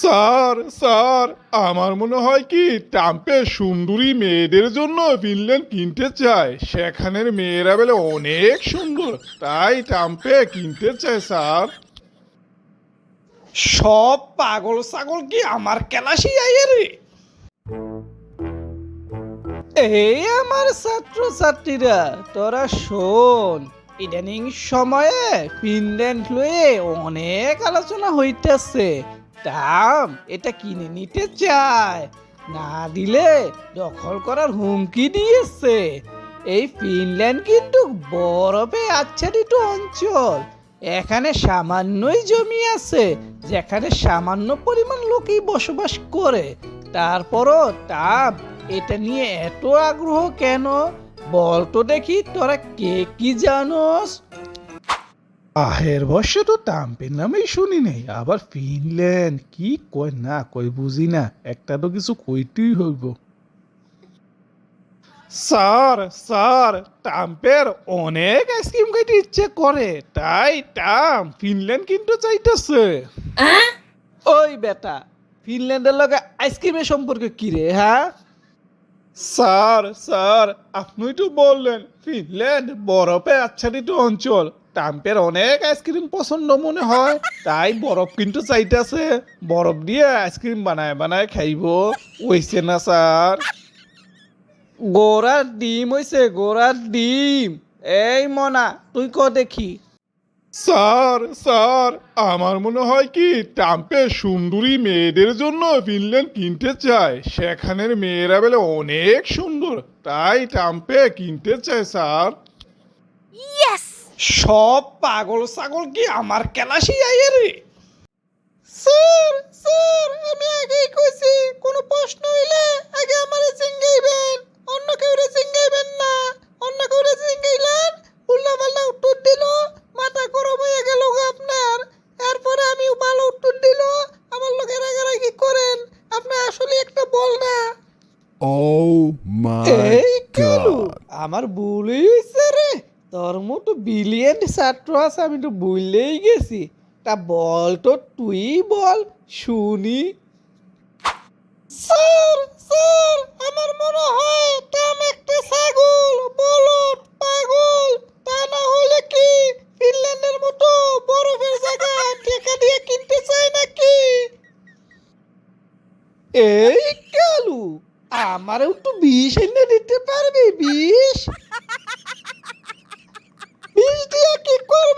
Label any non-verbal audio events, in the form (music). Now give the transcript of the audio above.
Sir sir, আমার মনে হয় কি টাম্পে সুন্দরী মেয়েদের জন্য ফিনল্যান্ড কিনতে চায়। সেখানের মেয়েরা বলে অনেক সুন্দর, তাই ট্রাম্পে কিনতে চায়, স্যার। সব পাগল ছাগল কি আমার কেলাসি আইয়ে রে? এই আমার ছাত্র ছাত্রীরা তোরা শোন, ইদানিং সময়ে ফিনল্যান্ড লয়ে অনেক আলোচনা হইতেছে। দাম, এটা কিনে নিতে চায়। না দিলে দখল করার হুমকি দিয়েছে। এই ফিনল্যান্ড কিন্তু বরফে আচ্ছাদিত অঞ্চল। এখানে সামান্যই জমি আছে, যেখানে সামান্য পরিমাণ লোকই বসবাস করে। তারপরও তাপ এটা নিয়ে এত আগ্রহ কেন? বল তো দেখি, তোরা কে কি জানোস? আহের বর্ষে তো তাম্পের নামেই শুনি নেই আবার ফিনল্যান্ড কি কয় না কই বুঝি না একটা তো কিছু কইতেই হইব। স্যার স্যার টাম্পের অনেক আইসক্রিম খাইতে ইচ্ছে করে তাই টাম ফিনল্যান্ড কিন্তু চাইতেছে। ওই বেটা ফিনল্যান্ডের লগে আইসক্রিমের সম্পর্কে কি রে হ্যাঁ? স্যার স্যার, আপনি তো বললেন, ফিনল্যান্ড বরফে আচ্ছাদিত অঞ্চল। টাম্পের অনেক আইসক্রিম পছন্দ মনে হয়, তাই বরফ কিন্তু চাইতেছে। বরফ দিয়ে আইসক্রিম বানায় বানায় খাইব। ওইছে না, স্যার? গোড়ার ডিম হইছে গোড়ার ডিম। এই মনা, তুই ক দেখি? স্যার স্যার আমার মনে হয় কি ট্রাম্পে সুন্দরী মেয়েদের জন্য ফিনল্যান্ড কিনতে চায়। সেখানের মেয়েরা বলে অনেক সুন্দর তাই ট্রাম্পে কিনতে চায় স্যার। সব পাগল ছাগল কি আমার কেলাসি আইয়ে রে? Oh আমার ভুলই হয়েছে রে। তোর মতো বিলিয়ন ছাত্র আছে আমি তো ভুললেই গেছি। তা বল তো তুই বল শুনি। স্যার স্যার আমার মনে হয় টাম একটা ছাগল বলদ পাগল। তা না হলে কি ফিনল্যান্ডের মতো বরফের জায়গা টেকা দিয়ে কিনতে চায় নাকি? এই আমারও একটু বিষ এনে দিতে পারবি বিষ? (laughs) বিষ দিয়ে কি করবেন